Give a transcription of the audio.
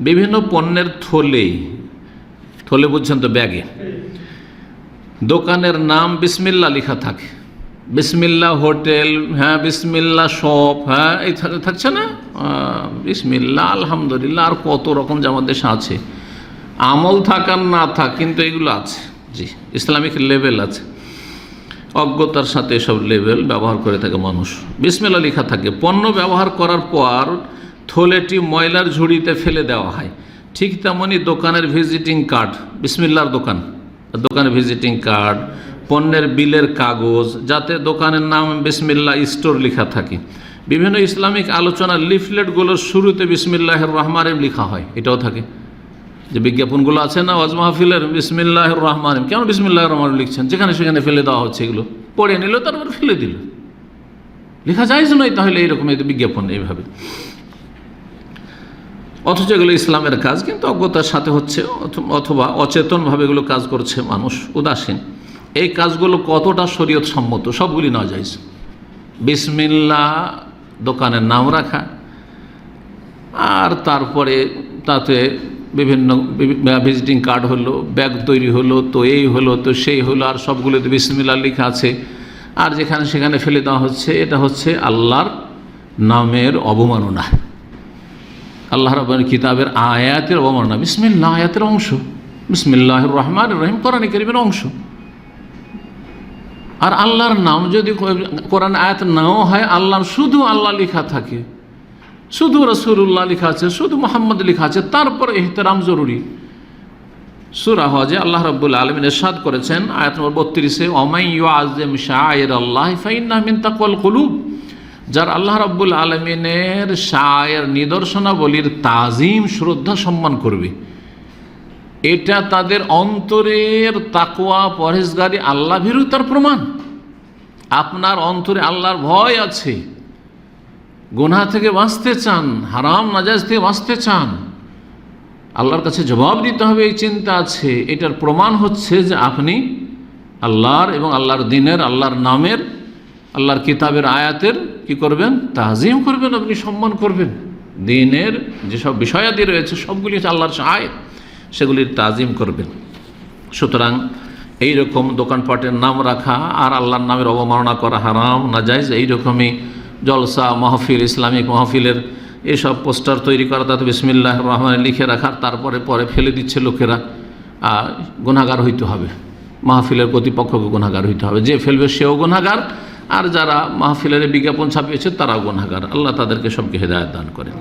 বিভিন্ন পণ্যের থলে থলে বুঝছেন তো ব্যাগে? দোকানের নাম বিসমিল্লা লেখা থাকে। বিসমিল্লা হোটেল হ্যাঁ বিসমিল্লা শপ হ্যাঁ এই থাক- থাকছে না? বিসমিল্লা, আলহামদুলিল্লাহ, আর কত রকম যে আমাদের দেশে আছে। আমল থাক আর না থাক, কিন্তু এগুলো আছে। জি, ইসলামিক লেভেল আছে। অজ্ঞতার সাথে এসব লেভেল ব্যবহার করে থাকে মানুষ। বিসমিল্লা লেখা থাকে। পণ্য ব্যবহার করার পর থলেটি ময়লার ঝুড়িতে ফেলে দেওয়া হয়। ঠিক তেমনই দোকানের ভিজিটিং কার্ড, বিসমিল্লার দোকান। দোকানের ভিজিটিং কার্ড, পণ্যের বিলের কাগজ, যাতে দোকানের নাম বিসমিল্লা স্টোর লেখা থাকে। বিভিন্ন ইসলামিক আলোচনার লিফলেটগুলোর শুরুতে বিসমিল্লাহ রহমান লেখা হয়। এটাও থাকে। যে বিজ্ঞাপনগুলো আছে না, ওয়াজ মাহফিলের বিসমিল্লাহ রহমান কেন বিসমিল্লাহ রহমান লিখছেন? যেখানে সেখানে ফেলে দেওয়া হচ্ছে এগুলো। পড়ে নিল, তারপর ফেলে দিল। লেখা যায় নয় তাহলে এইরকম এই বিজ্ঞাপন এইভাবে। অথচ এগুলো ইসলামের কাজ, কিন্তু অজ্ঞতার সাথে হচ্ছে, অথ- অথবা অচেতনভাবে এগুলো কাজ করছে মানুষ, উদাসীন। এই কাজগুলো কতটা শরীয়ত সম্মত সবগুলি না যায় বিসমিল্লা দোকানের নাম রাখা, আর তারপরে তাতে বিভিন্ন ভিজিটিং কার্ড হলো, ব্যাগ তৈরি হলো, তো এই হলো, তো সেই হলো, আর সবগুলোতে বিসমিল্লা লেখা আছে। আর যেখানে সেখানে ফেলে দেওয়া হচ্ছে, এটা হচ্ছে আল্লাহর নামের অবমাননা। আল্লাহ রবের কিতাবের আয়াতের অবমাননা বিসমিল্লা আয়াতের অংশ। বিসমিল্লাহ রহমান রহিম, কোরআন করিমের অংশ। আর আল্লাহর নাম যদি কোরআন আয়াত নাও হয়, আল্লাহর শুধু আল্লাহ লেখা থাকে। শুধু রসুল্লাহ লেখা আছে, শুধু মোহাম্মদ লেখা আছে, তারপর এহতেরাম জরুরি। সুরা হজে আল্লাহ রব্বুল আলমিন এরশাদ করেছেন, আয়াত নম্বর বত্রিশে অমাই আজম শাহের আল্লাহ ফাইন্না মিন তাকওয়াল কুলুব। যার আল্লাহ রব্বুল আলমিনের শায়ের নিদর্শনাবলীর তাজিম, শ্রদ্ধা সম্মান করবে। এটা তাদের অন্তরের তাকওয়া, পরহেজগারি, আল্লাহ ভীরুতার প্রমাণ। আপনার অন্তরে আল্লাহর ভয় আছে। গুনাহ থেকে বাঁচতে চান, হারাম নাজাজ থেকে বাঁচতে চান, আল্লাহর কাছে জবাব দিতে হবে, এই চিন্তা আছে। এটার প্রমাণ হচ্ছে যে আপনি আল্লাহর এবং আল্লাহর দিনের, আল্লাহর নামের আল্লাহর কিতাবের আয়াতের কি করবেন? তাজিম করবেন, আপনি সম্মান করবেন। দিনের যেসব বিষয়াদি রয়েছে, সবগুলি হচ্ছে আল্লাহর আয়াত। সেগুলির তাজিম করবেন। সুতরাং এইরকম দোকানপাটের নাম রাখা আর আল্লাহর নামের অবমাননা করা হারাম না যায় এইরকমই জলসা, মাহফিল, ইসলামিক মাহফিলের এসব পোস্টার তৈরি করা, তাতে বিসমিল্লাহ রহমান লিখে রাখার, তারপরে পরে ফেলে দিচ্ছে লোকেরা আর গুণাগার হইতে হবে। মাহফিলের কর্তৃপক্ষকে গুণাগার হইতে হবে। যে ফেলবে সেও গুণাগার আর যারা মাহফিলের বিজ্ঞাপন ছাপিয়েছে তারা গুণাগার আল্লাহ তাদেরকে সবকে হেদায়ত দান করেন।